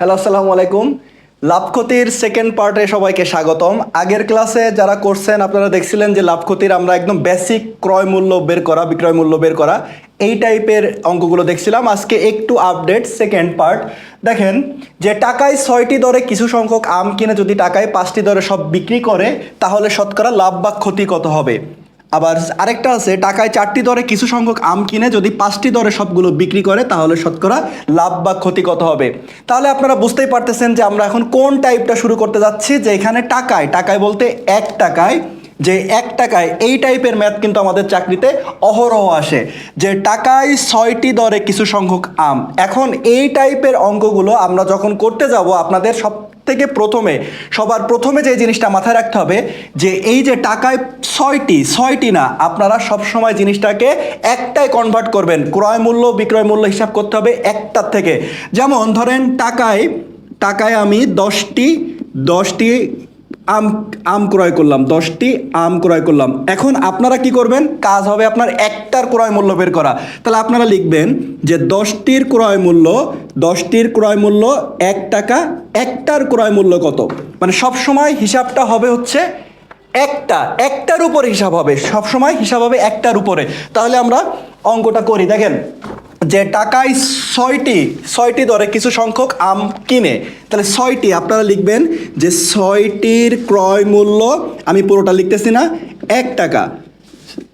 Hello আসসালামু আলাইকুম লাভ ক্ষতির সেকেন্ড পার্টে সবাইকে স্বাগতম। আগের ক্লাসে যারা করছেন, আপনারা দেখছিলেন যে লাভ ক্ষতির আমরা একদম বেসিক ক্রয় মূল্য বের করা, বিক্রয় মূল্য বের করা, এই টাইপের অঙ্কগুলো দেখছিলাম। আজকে একটু আপডেট সেকেন্ড পার্ট দেখেন, যে টাকায় ছয়টি দরে কিছু সংখ্যক আম কিনে যদি টাকায় পাঁচটি দরে সব বিক্রি করে, তাহলে শতকরা লাভ বা ক্ষতি কত হবে? আবার আরেকটা আছে, টাকায় চারটি দরে কিছু সংখ্যক আম কিনে যদি পাঁচটি দরে সবগুলো বিক্রি করে, তাহলে শতকরা লাভ বা ক্ষতি কত হবে? তাহলে আপনারা বুঝতেই পারতেছেন যে আমরা এখন কোন টাইপটা শুরু করতে যাচ্ছি, যে এখানে টাকায় টাকায় বলতে এক টাকায় যে এক টাকায় এই টাইপের ম্যাথ কিন্তু আমাদের চাকরিতে অহরহ আসে, যে টাকায় ছয়টি দরে কিছু সংখ্যক আম। এখন এই টাইপের অঙ্কগুলো আমরা যখন করতে যাব, আপনাদের সব থেকে প্রথমে, সবার প্রথমে যে জিনিসটা মাথায় রাখতে হবে, যে এই যে টাকায় ছয়টি ছয়টি না, আপনারা সব সময় জিনিসটাকে একটাই কনভার্ট করবেন। ক্রয় মূল্য, বিক্রয় মূল্য হিসাব করতে হবে একটার থেকে। যেমন ধরেন টাকায় টাকায় আমি দশটি দশটি আম আম ক্রয় করলাম, দশটি আম ক্রয় করলাম। এখন আপনারা কি করবেন? কাজ হবে আপনার একটার ক্রয় মূল্য বের করা। তাহলে আপনারা লিখবেন যে দশটির ক্রয় মূল্য, দশটির ক্রয় মূল্য এক টাকা, একটার ক্রয় মূল্য কত? মানে সব সময় হিসাবটা হবে হচ্ছে একটা। একটার উপরে হিসাব হবে। সব সময় হিসাব হবে একটার উপরে। তাহলে আমরা অঙ্কটা করি। দেখেন যে টাকায় ছয়টি ছয়টি দরে কিছু সংখ্যক আম কিনে, তাহলে ছয়টি, আপনারা লিখবেন যে ছয়টির ক্রয় মূল্য, আমি পুরোটা লিখতেছি না, এক টাকা।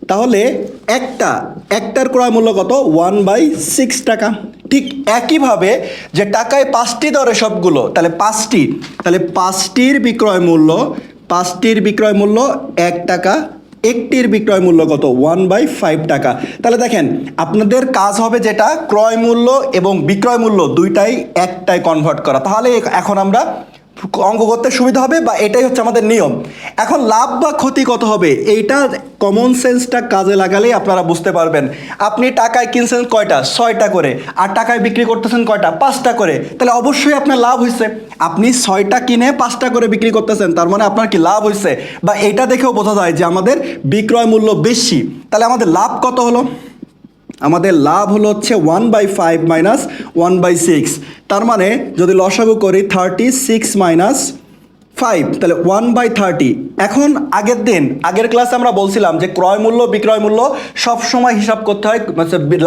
তাহলে একটা, একটার ক্রয় মূল্য কত? ওয়ান বাই সিক্স টাকা। ঠিক একইভাবে যে টাকায় পাঁচটি দরে সবগুলো, তাহলে পাঁচটি, তাহলে পাঁচটির বিক্রয় মূল্য, পাঁচটির বিক্রয় মূল্য এক টাকা একটির বিক্রয় মূল্য কত? ওয়ান বাই ফাইভ টাকা। তাহলে দেখেন, আপনাদের কাজ হবে যেটা, ক্রয় মূল্য এবং বিক্রয় মূল্য দুইটাই একটাই কনভার্ট করা। তাহলে এখন আমরা অঙ্ক করতে সুবিধা হবে বা এটাই হচ্ছে আমাদের নিয়ম। এখন লাভ বা ক্ষতি কত হবে? এইটা কমন সেন্সটা কাজে লাগালেই আপনারা বুঝতে পারবেন। আপনি টাকায় কিনছেন কয়টা? ছয়টা করে। আর টাকায় বিক্রি করতেছেন কয়টা? পাঁচটা করে। তাহলে অবশ্যই আপনার লাভ হয়েছে আপনি ছয়টা কিনে পাঁচটা করে বিক্রি করতেছেন। তার মানে আপনার কি লাভ হয়েছে বা এটা দেখেও বোঝা যায় যে আমাদের বিক্রয় মূল্য বেশি। তাহলে আমাদের লাভ কত হলো? আমাদের লাভ হলো হচ্ছে one by five minus one by six তার মানে যদি লসাগু করি থার্টি সিক্স মাইনাস ফাইভ তাহলে ওয়ান বাই থার্টি এখন আগের দিন, আগের ক্লাসে আমরা বলছিলাম যে ক্রয় মূল্য, বিক্রয় মূল্য সবসময় হিসাব করতে হয়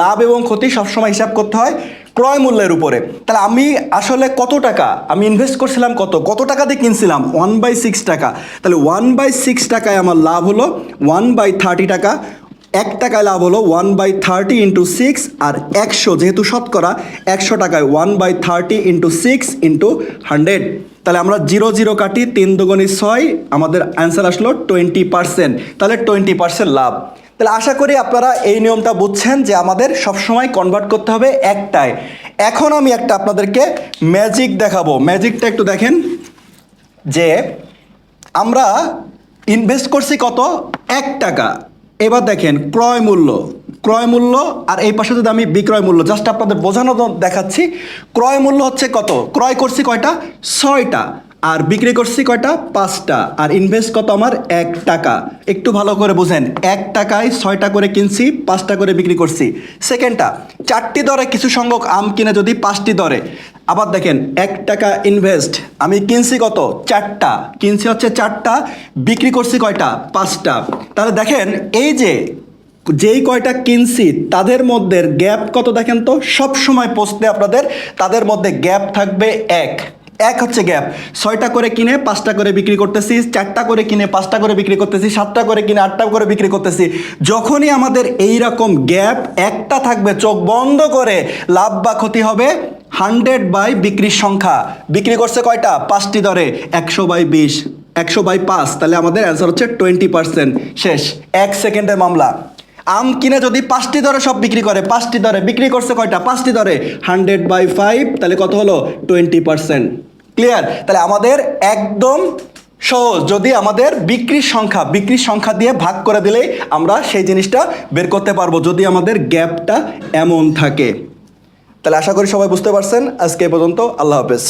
লাভ এবং ক্ষতি সবসময় হিসাব করতে হয় ক্রয় মূল্যের উপরে। তাহলে আমি আসলে কত টাকা, আমি ইনভেস্ট করছিলাম কত কত টাকা দিয়ে কিনছিলাম? ওয়ান বাই সিক্স টাকা। তাহলে ওয়ান বাই সিক্স টাকায় আমার লাভ হলো ওয়ান বাই থার্টি টাকা। এক টাকায় লাভ হলো one by thirty into six আর একশো, যেহেতু শতকরা, একশো টাকায় one by thirty into six into hundred তাহলে আমরা জিরো জিরো কাটি তিন দুগুণি ছয়, আমাদের অ্যান্সার আসলো টোয়েন্টি পার্সেন্ট তাহলে টোয়েন্টি পার্সেন্ট লাভ। তাহলে আশা করি আপনারা এই নিয়মটা বুঝছেন যে আমাদের সবসময় কনভার্ট করতে হবে একটায়। এখন আমি একটা আপনাদেরকে ম্যাজিক দেখাবো। ম্যাজিকটা একটু দেখেন যে আমরা ইনভেস্ট করছি কত? এক টাকা। এবার দেখেন, ক্রয় মূল্য। ক্রয় মূল্য আর এই পাশে যদি আমি বিক্রয় মূল্য জাস্ট আপনাদের বোঝানো দেখাচ্ছি। ক্রয় মূল্য হচ্ছে কত? ক্রয় করছি কয়টা? ছয়টা। আর বিক্রি করছি কয়টা? পাঁচটা। আর ইনভেস্ট কত আমার? এক টাকা। একটু ভালো করে বুঝেন। এক টাকায় ছয়টা করে কিনছি, পাঁচটা করে বিক্রি করছি। সেকেন্ডটা, চারটি দরে কিছু সংখ্যক আম কিনে যদি পাঁচটি দরে। আবার দেখেন, এক টাকা ইনভেস্ট আমি কিনছি কত? চারটা। কিনছি হচ্ছে চারটা, বিক্রি করছি কয়টা? পাঁচটা। তাহলে দেখেন, এই যে যেই কয়টা কিনছি, তাদের মধ্যে গ্যাপ কত দেখেন তো? সব সময় পোস্টে আপনাদের, তাদের মধ্যে গ্যাপ থাকবে এক। এক হচ্ছে গ্যাপ। ছয়টা করে কিনে, পাঁচটা করে বিক্রি করতেছি, চারটা করে কিনে, পাঁচটা করে বিক্রি করতেছি, সাতটা করে কিনে, আটটা করে বিক্রি করতেছি। যখনই আমাদের এই রকম গ্যাপ একটা থাকবে, চোখ বন্ধ করে লাভ বা ক্ষতি হবে হান্ড্রেড বাই বিক্রির সংখ্যা। বিক্রি করছে কয়টা? পাঁচটি দরে একশো বাই বিশ, একশো বাই পাঁচ, তাহলে আমাদের অ্যান্সার হচ্ছে টোয়েন্টি পার্সেন্ট শেষ। এক সেকেন্ডের মামলা। আম কিনে যদি পাঁচটি দরে সব বিক্রি করে, পাঁচটি দরে, বিক্রি করছে কয়টা? পাঁচটি দরে। হান্ড্রেড বাই ফাইভ তাহলে কত হলো? টোয়েন্টি পার্সেন্ট ক্লিয়ার তাহলে আমাদের একদম সহজ। যদি আমাদের বিক্রির সংখ্যা বিক্রির সংখ্যা দিয়ে ভাগ করে দিলেই আমরা সেই জিনিসটা বের করতে পারব, যদি আমাদের গ্যাপটা এমন থাকে। তাহলে আশা করি সবাই বুঝতে পারছেন। আজকে এ পর্যন্ত আল্লাহ হাফেজ।